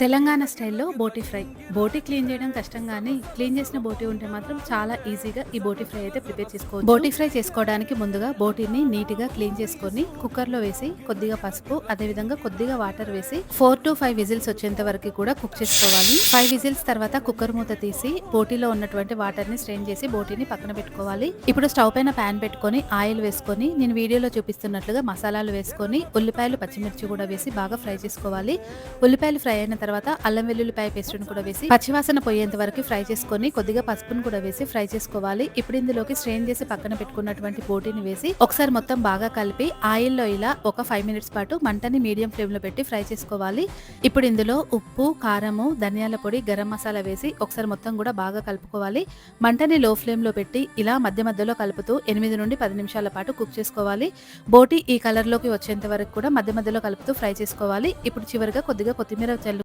తెలంగాణ స్టైల్లో బోటి ఫ్రై. బోటి క్లీన్ చేయడం కష్టం కానీ క్లీన్ చేసిన బోటి ఉంటే మాత్రం చాలా ఈజీగా ఈ బోటి ఫ్రై అయితే ప్రిపేర్ చేసుకోవచ్చు. బోటి ఫ్రై చేసుకోవడానికి ముందుగా బోటిని నీట్గా క్లీన్ చేసుకొని కుక్కర్లో వేసి కొద్దిగా పసుపు అదేవిధంగా కొద్దిగా వాటర్ వేసి ఫోర్ టు ఫైవ్ విజిల్స్ వచ్చేంత వరకు కూడా కుక్ చేసుకోవాలి. ఫైవ్ విజిల్స్ తర్వాత కుక్కర్ మూత తీసి బోటీలో ఉన్నటువంటి వాటర్ని స్ట్రెయిన్ చేసి బోటీని పక్కన పెట్టుకోవాలి. ఇప్పుడు స్టవ్ పైన ప్యాన్ పెట్టుకొని ఆయిల్ వేసుకొని నేను వీడియోలో చూపిస్తున్నట్లుగా మసాలాలు వేసుకొని ఉల్లిపాయలు పచ్చిమిర్చి కూడా వేసి బాగా ఫ్రై చేసుకోవాలి. ఉల్లిపాయలు ఫ్రై ఫ్రై అయిన తర్వాత అల్లం వెల్లుల్లిపాయ పేస్ట్ను కూడా వేసి పచ్చివాసన పోయేంత వరకు ఫ్రై చేసుకొని కొద్దిగా పసుపును కూడా వేసి ఫ్రై చేసుకోవాలి. ఇప్పుడు ఇందులోకి స్ట్రెయిన్ చేసి పక్కన పెట్టుకున్నటువంటి బోటీని వేసి ఒకసారి మొత్తం బాగా కలిపి ఆయిల్లో ఇలా ఒక ఫైవ్ మినిట్స్ పాటు మంటని మీడియం ఫ్లేమ్లో పెట్టి ఫ్రై చేసుకోవాలి. ఇప్పుడు ఇందులో ఉప్పు కారము ధనియాల పొడి గరం మసాలా వేసి ఒకసారి మొత్తం కూడా బాగా కలుపుకోవాలి. మంటని లో ఫ్లేమ్లో పెట్టి ఇలా మధ్య మధ్యలో కలుపుతూ ఎనిమిది నుండి పది నిమిషాల పాటు కుక్ చేసుకోవాలి. బోటి ఈ కలర్లోకి వచ్చేంత వరకు కూడా మధ్య మధ్యలో కలుపుతూ ఫ్రై చేసుకోవాలి. ఇప్పుడు చివరిగా కొద్దిగా కొత్తిమీర